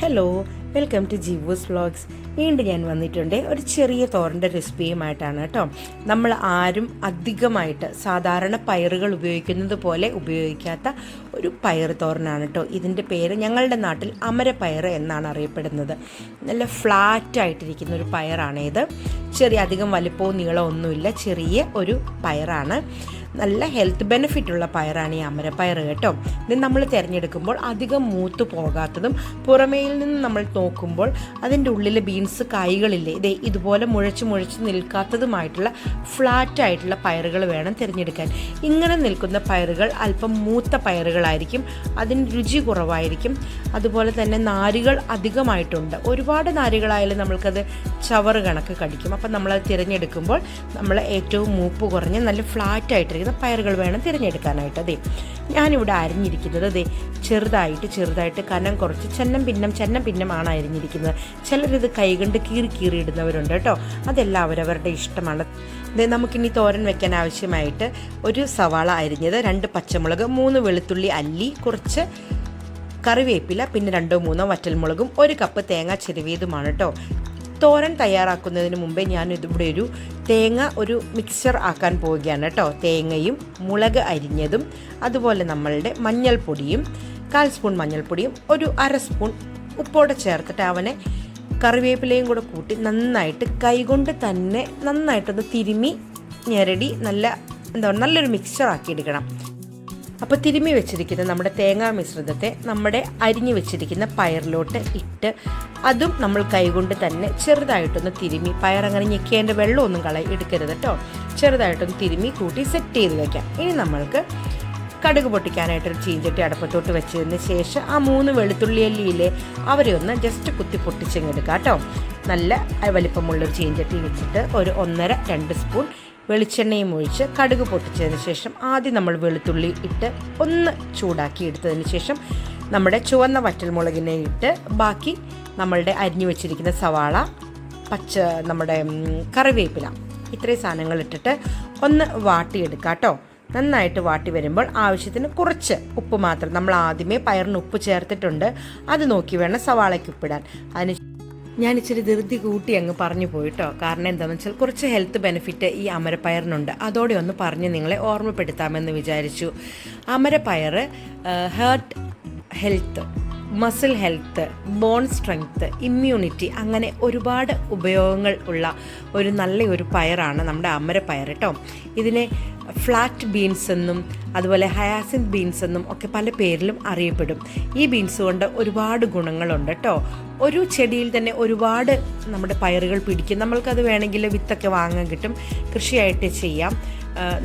Hello welcome to Jeevus vlogs വീണ്ടും ഞാൻ വന്നിട്ടുണ്ട് ഒരു ചെറിയ തോരന്റെ റെസിപ്പിയുമായിട്ടാണ് കേട്ടോ. നമ്മൾ ആരും അധികമായിട്ട് സാധാരണ പയറുകൾ ഉപയോഗിക്കുന്നത് പോലെ ഉപയോഗിക്കാത്ത ഒരു പയർ തോരനാണ് കേട്ടോ. ഇതിന്റെ പേര് ഞങ്ങളുടെ നാട്ടിൽ അമരപ്പയർ എന്നാണ് അറിയപ്പെടുന്നത്. നല്ല ഫ്ലാറ്റ് ആയിട്ടിരിക്കുന്ന ഒരു പയറാണ് ഇത്. ചെറിയ അധികം വലിപ്പവും നീളമൊന്നുമില്ല ചെറിയ ഒരു പയറാണ്. നല്ല ഹെൽത്ത് ബെനിഫിറ്റ് ഉള്ള പയറാണ് ഈ അമരപ്പയർ കേട്ടോ. ഇത് നമ്മൾ തിരഞ്ഞെടുക്കുമ്പോൾ അധികം മൂത്ത് പോകാത്തതും പുറമേയിൽ നിന്ന് നമ്മൾ നോക്കുമ്പോൾ അതിന്റെ ഉള്ളിൽ ബീൻസ് കായ്കളില്ലേ ഇതേ ഇതുപോലെ മുഴച്ച് മുഴച്ച് നിൽക്കാത്തതുമായിട്ടുള്ള ഫ്ലാറ്റ് ആയിട്ടുള്ള പയറുകൾ വേണം തിരഞ്ഞെടുക്കാൻ. ഇങ്ങനെ നിൽക്കുന്ന പയറുകൾ അല്പം മൂത്ത പയറുകളായിരിക്കും അതിന് രുചി കുറവായിരിക്കും. അതുപോലെ തന്നെ നാരുകൾ അധികമായിട്ടുണ്ട്. ഒരുപാട് നാരുകളായാലും നമ്മൾക്കത് ചവറ് കണക്ക് കടിക്കും. അപ്പം നമ്മളത് തിരഞ്ഞെടുക്കുമ്പോൾ നമ്മൾ ഏറ്റവും മൂപ്പ് കുറഞ്ഞ് നല്ല ഫ്ലാറ്റ് ആയിട്ടിരിക്കുന്ന പയറുകൾ വേണം തിരഞ്ഞെടുക്കാനായിട്ട് അതെ ഞാനിവിടെ അരിഞ്ഞിരിക്കുന്നത് അതെ ചെറുതായിട്ട് ചെറുതായിട്ട് കനം കുറച്ച് ചെന്നം പിന്നം ചെന്നം പിന്നമാണ് അരിഞ്ഞിരിക്കുന്നത്. ചിലരിത് കൈകൊണ്ട് കീറി കീറി ഇടുന്നവരുണ്ട് കേട്ടോ. അതെല്ലാം അവരവരുടെ ഇഷ്ടമാണ്. നമുക്കിനി തോരൻ വെക്കാൻ ആവശ്യമായിട്ട് ഒരു സവാള അരിഞ്ഞത് രണ്ട് പച്ചമുളക് മൂന്ന് വെളുത്തുള്ളി അല്ലി കുറച്ച് കറിവേപ്പില പിന്നെ രണ്ടോ മൂന്നോ വറ്റൽമുളകും ഒരു കപ്പ് തേങ്ങ ചെരുവിയതുമാണ് കേട്ടോ. തോരൻ തയ്യാറാക്കുന്നതിന് മുമ്പേ ഞാൻ ഇതിവിടെ ഒരു തേങ്ങ ഒരു മിക്സർ ആക്കാൻ പോവുകയാണ് കേട്ടോ. തേങ്ങയും മുളക് അരിഞ്ഞതും അതുപോലെ നമ്മളുടെ മഞ്ഞൾപ്പൊടിയും കാൽ സ്പൂൺ മഞ്ഞൾപ്പൊടിയും ഒരു അര സ്പൂൺ ഉപ്പോടെ ചേർത്തിട്ട് അവനെ കറിവേപ്പിലയും കൂടെ കൂട്ടി നന്നായിട്ട് കൈകൊണ്ട് തന്നെ നന്നായിട്ടൊന്ന് തിരുമി ഞെരടി നല്ല എന്താ പറയുക നല്ലൊരു മിക്സർ ആക്കി എടുക്കണം. അപ്പോൾ തിരുമ്മി വെച്ചിരിക്കുന്ന നമ്മുടെ തേങ്ങാ മിശ്രിതത്തെ നമ്മുടെ അരിഞ്ഞു വെച്ചിരിക്കുന്ന പയറിലോട്ട് ഇട്ട് അതും നമ്മൾ കൈകൊണ്ട് തന്നെ ചെറുതായിട്ടൊന്ന് തിരുമ്മി പയറങ്ങനെ ഞെക്കേണ്ട വെള്ളമൊന്നും കളയി എടുക്കരുത് കേട്ടോ. ചെറുതായിട്ടൊന്ന് തിരുമ്മി കൂട്ടി സെറ്റ് ചെയ്ത് വെക്കാം. ഇനി നമ്മൾക്ക് കടുക് പൊട്ടിക്കാനായിട്ടൊരു ചീഞ്ചട്ടി അടപ്പത്തോട്ട് വെച്ചതിന് ശേഷം ആ മൂന്ന് വെളുത്തുള്ളി അല്ലിയിലെ അവരെ ഒന്ന് ജസ്റ്റ് കുത്തി പൊട്ടിച്ചെടുക്കാം കേട്ടോ. നല്ല വലിപ്പമുള്ളൊരു ചീഞ്ചട്ടി വെച്ചിട്ട് ഒരു ഒന്നര രണ്ട് സ്പൂൺ വെളിച്ചെണ്ണയും ഒഴിച്ച് കടുക് പൊട്ടിച്ചതിന് ശേഷം ആദ്യം നമ്മൾ വെളുത്തുള്ളി ഇട്ട് ഒന്ന് ചൂടാക്കി എടുത്തതിന് ശേഷം നമ്മുടെ ചുവന്ന വറ്റൽമുളകിനെ ഇട്ട് ബാക്കി നമ്മളുടെ അരിഞ്ഞു വെച്ചിരിക്കുന്ന സവാള പച്ച നമ്മുടെ കറിവേപ്പില ഇത്രയും സാധനങ്ങൾ ഇട്ടിട്ട് ഒന്ന് വാട്ടിയെടുക്കാം കേട്ടോ. നന്നായിട്ട് വാട്ടി വരുമ്പോൾ ആവശ്യത്തിന് കുറച്ച് ഉപ്പ് മാത്രം. നമ്മൾ ആദ്യമേ പയറിന് ഉപ്പ് ചേർത്തിട്ടുണ്ട്. അത് നോക്കി വേണം സവാളയ്ക്ക് ഉപ്പിടാൻ. അതിന് ഞാൻ ഇച്ചിരി ധൃതി കൂട്ടി അങ്ങ് പറഞ്ഞു പോയിട്ടോ. കാരണം എന്താണെന്ന് വെച്ചാൽ കുറച്ച് ഹെൽത്ത് ബെനിഫിറ്റ് ഈ അമരപ്പയറിനുണ്ട്. അതോടെ ഒന്ന് പറഞ്ഞ് നിങ്ങളെ ഓർമ്മപ്പെടുത്താമെന്ന് വിചാരിച്ചു. അമരപ്പയർ heart health muscle health bone strength immunity അങ്ങനെ ഒരുപാട് ഉപയോഗങ്ങൾ ഉള്ള ഒരു നല്ല ഒരു പയറാണ് നമ്മുടെ അമരപ്പയർ കേട്ടോ ഇതിനെ ഫ്ലാറ്റ് ബീൻസ് എന്നും അതുപോലെ ഹയാസിൻ ബീൻസ് എന്നും ഒക്കെ പല പേരിലും അറിയപ്പെടും. ഈ ബീൻസ് കൊണ്ട് ഒരുപാട് ഗുണങ്ങളുണ്ട് കേട്ടോ ഒരു ചെടിയിൽ തന്നെ ഒരുപാട് നമ്മുടെ പയറുകൾ പിടിക്കും. നമ്മൾക്കത് വേണമെങ്കിൽ വിത്തൊക്കെ വാങ്ങാൻ കിട്ടും. കൃഷിയായിട്ട് ചെയ്യാം.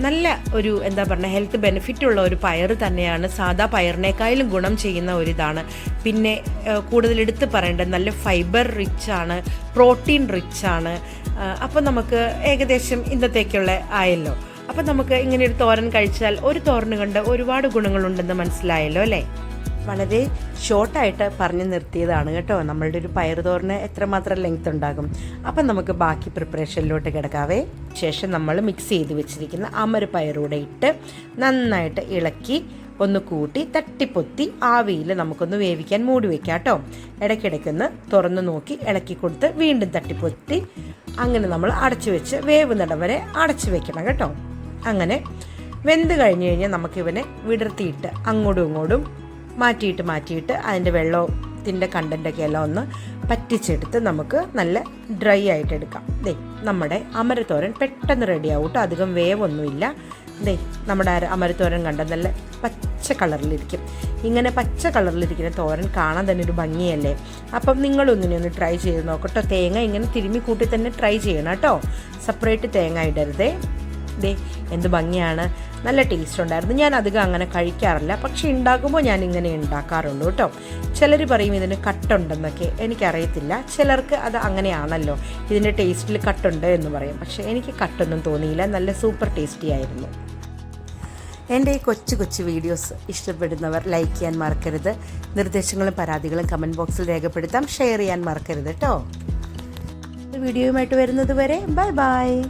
നല്ല ഒരു എന്താ പറയുക ഹെൽത്ത് ബെനിഫിറ്റ് ഉള്ള ഒരു പയർ തന്നെയാണ്. സാധാ പയറിനേക്കാളും ഗുണം ചെയ്യുന്ന ഒരു ഇതാണ്. പിന്നെ കൂടുതൽ എടുത്ത് പറയേണ്ടത് നല്ല ഫൈബർ റിച്ച് ആണ് പ്രോട്ടീൻ റിച്ച് ആണ്. അപ്പോൾ നമുക്ക് ഏകദേശം ഇന്നത്തേക്കുള്ള ആയല്ലോ. അപ്പം നമുക്ക് ഇങ്ങനെ ഒരു തോരൻ കഴിച്ചാൽ ഒരു തോരന് കണ്ട് ഒരുപാട് ഗുണങ്ങളുണ്ടെന്ന് മനസ്സിലായല്ലോ അല്ലേ? വളരെ ഷോർട്ടായിട്ട് പറഞ്ഞു നിർത്തിയതാണ് കേട്ടോ. നമ്മളുടെ ഒരു പയർ തോറിന് എത്രമാത്രം ലെങ്ത് ഉണ്ടാകും. അപ്പം നമുക്ക് ബാക്കി പ്രിപ്പറേഷനിലോട്ട് കിടക്കാവേ. ശേഷം നമ്മൾ മിക്സ് ചെയ്ത് വെച്ചിരിക്കുന്ന അമരപ്പയറൂടെ ഇട്ട് നന്നായിട്ട് ഇളക്കി ഒന്ന് കൂട്ടി തട്ടിപ്പൊത്തി ആവിയിൽ നമുക്കൊന്ന് വേവിക്കാൻ മൂടി വെക്കാം കേട്ടോ. ഇടയ്ക്കിടയ്ക്കൊന്ന് തുറന്ന് നോക്കി ഇളക്കി കൊടുത്ത് വീണ്ടും തട്ടിപ്പൊത്തി. അങ്ങനെ നമ്മൾ അടച്ചു വെച്ച് വേവുന്നിടം വരെ അടച്ചു വെക്കണം കേട്ടോ. അങ്ങനെ വെന്ത് കഴിഞ്ഞ് കഴിഞ്ഞാൽ നമുക്കിവനെ വിടർത്തിയിട്ട് അങ്ങോട്ടും ഇങ്ങോട്ടും മാറ്റിയിട്ട് മാറ്റിയിട്ട് അതിന്റെ വെള്ളത്തിന്റെ കണ്ടന്റൊക്കെ എല്ലാം ഒന്ന് പറ്റിച്ചെടുത്ത് നമുക്ക് നല്ല ഡ്രൈ ആയിട്ട് എടുക്കാം. ദേ നമ്മുടെ അമരത്തോരൻ പെട്ടെന്ന് റെഡി ആവട്ടോ അധികം വേവൊന്നുമില്ല. ദേ നമ്മുടെ അമരത്തോരൻ കണ്ട നല്ല പച്ച കളറിലിരിക്കും ഇങ്ങനെ പച്ച കളറിലിരിക്കുന്ന തോരൻ കാണാൻ തന്നെ ഒരു ഭംഗിയല്ലേ? അപ്പം നിങ്ങളും ഇങ്ങനെ ഒന്ന് ട്രൈ ചെയ്ത് നോക്കട്ടോ. തേങ്ങ ഇങ്ങനെ തിരുമ്മി കൂട്ടി തന്നെ ട്രൈ ചെയ്യണം കേട്ടോ സെപ്പറേറ്റ് തേങ്ങ ഇടരുതേ. ദേ എന്ത് ഭംഗിയാണ്. നല്ല ടേസ്റ്റ് ഉണ്ടായിരുന്നു. ഞാൻ അധികം അങ്ങനെ കഴിക്കാറില്ല. പക്ഷേ ഉണ്ടാക്കുമ്പോൾ ഞാൻ ഇങ്ങനെ ഉണ്ടാക്കാറുള്ളൂ കേട്ടോ. ചിലർ പറയും ഇതിന് കട്ടുണ്ടെന്നൊക്കെ. എനിക്കറിയത്തില്ല. ചിലർക്ക് അത് അങ്ങനെയാണല്ലോ. ഇതിന്റെ ടേസ്റ്റിൽ കട്ടുണ്ട് എന്ന് പറയും. പക്ഷേ എനിക്ക് കട്ടൊന്നും തോന്നിയില്ല. നല്ല സൂപ്പർ ടേസ്റ്റി ആയിരുന്നു. എന്റെ ഈ കൊച്ചു കൊച്ചു വീഡിയോസ് ഇഷ്ടപ്പെടുന്നവർ ലൈക്ക് ചെയ്യാൻ മറക്കരുത്. നിർദ്ദേശങ്ങളും പരാതികളും കമന്റ് ബോക്സിൽ രേഖപ്പെടുത്താം. ഷെയർ ചെയ്യാൻ മറക്കരുത് കേട്ടോ. വീഡിയോയുമായിട്ട് വരുന്നത് വരെ. Bye bye